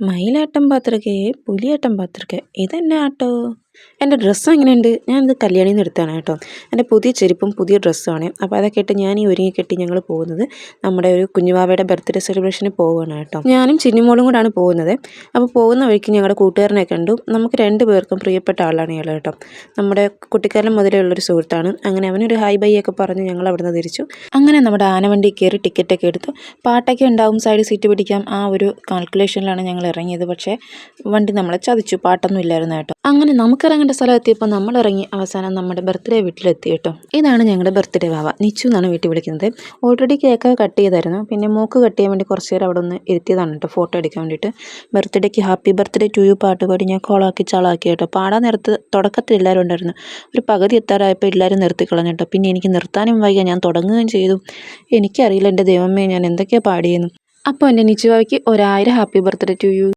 மயிலாட்டம் பார்த்துருக்கே புலியாட்டம் பார்த்துருக்கேன் இது என்ன ஆட்டம்? എന്റെ ഡ്രസ്സ് എങ്ങനെയുണ്ട്? ഞാനിത് കല്യാണിയിൽ നിന്ന് എടുത്തതാണ് കേട്ടോ. എന്റെ പുതിയ ചെരുപ്പും പുതിയ ഡ്രസ്സുമാണ്. അപ്പോൾ അതൊക്കെ ഇട്ട് ഞാൻ ഈ ഒരുങ്ങി കെട്ടി ഞങ്ങൾ പോകുന്നത് നമ്മുടെ ഒരു കുഞ്ഞുവാവയുടെ ബർത്ത്ഡേ സെലിബ്രേഷന് പോവുകയാണ് കേട്ടോ. ഞാനും ചിന്നിമോളും കൂടാണ് പോകുന്നത്. അപ്പോൾ പോകുന്ന വഴിക്ക് ഞങ്ങളുടെ കൂട്ടുകാരനെ കണ്ടു. നമുക്ക് രണ്ട് പേർക്കും പ്രിയപ്പെട്ട ആളാണ് ഇയാൾ കേട്ടോ. നമ്മുടെ കുട്ടിക്കാലം മുതലേ ഉള്ളൊരു സുഹൃത്താണ്. അങ്ങനെ അവനൊരു ഹായ് ബൈ ഒക്കെ പറഞ്ഞ് ഞങ്ങൾ അവിടുന്ന് തിരിച്ചു. അങ്ങനെ നമ്മുടെ ആനവണ്ടി കയറി ടിക്കറ്റൊക്കെ എടുത്തു. പാട്ടൊക്കെ ഉണ്ടാവും. സൈഡ് സീറ്റ് പിടിക്കാം. ആ ഒരു കാൽക്കുലേഷനിലാണ് ഞങ്ങൾ ഇറങ്ങിയത്. പക്ഷേ വണ്ടി നമ്മളെ ചതിച്ചു. പാട്ടൊന്നും ഇല്ലായിരുന്നു കേട്ടോ. അങ്ങനെ നമുക്കിറങ്ങേണ്ട സ്ഥലം എത്തിയപ്പോൾ നമ്മൾ ഇറങ്ങി അവസാനം നമ്മുടെ ബർത്ത്ഡേ വീട്ടിലെത്തി കേട്ടോ. ഇതാണ് ഞങ്ങളുടെ ബർത്ത്ഡേ വാവ. നിച്ചു എന്നാണ് വീട്ടിൽ വിളിക്കുന്നത്. ഓൾറെഡി കേക്ക് കട്ട് ചെയ്തായിരുന്നു. പിന്നെ മൂക്ക് കട്ട് ചെയ്യാൻ വേണ്ടി കുറച്ച് നേരം അവിടെ ഒന്ന് ഇരുത്തിയതാണ് കേട്ടോ ഫോട്ടോ എടുക്കാൻ വേണ്ടിയിട്ട്. ബർത്ത്ഡേക്ക് ഹാപ്പി ബർത്ത്ഡേ ടു യു പാട്ട് പാടി ഞാൻ കോളാക്കി ചളാക്കി കേട്ടോ. പാടാൻ നേരത്ത് തുടക്കത്തിൽ എല്ലാവരും ഉണ്ടായിരുന്നു. ഒരു പകുതി എത്താറായപ്പോൾ എല്ലാവരും നിർത്തി കളഞ്ഞു കേട്ടോ. പിന്നെ എനിക്ക് നിർത്താനും വയ്യ. ഞാൻ തുടങ്ങുകയും ചെയ്തു. എനിക്കറിയില്ല എന്റെ ദൈവമേ ഞാൻ എന്തൊക്കെയാണ് പാടിയെന്ന്. അപ്പോൾ എന്റെ നിച്ചുവാവയ്ക്ക് ഒരായിരം ഹാപ്പി ബർത്ത്ഡേ ടു യു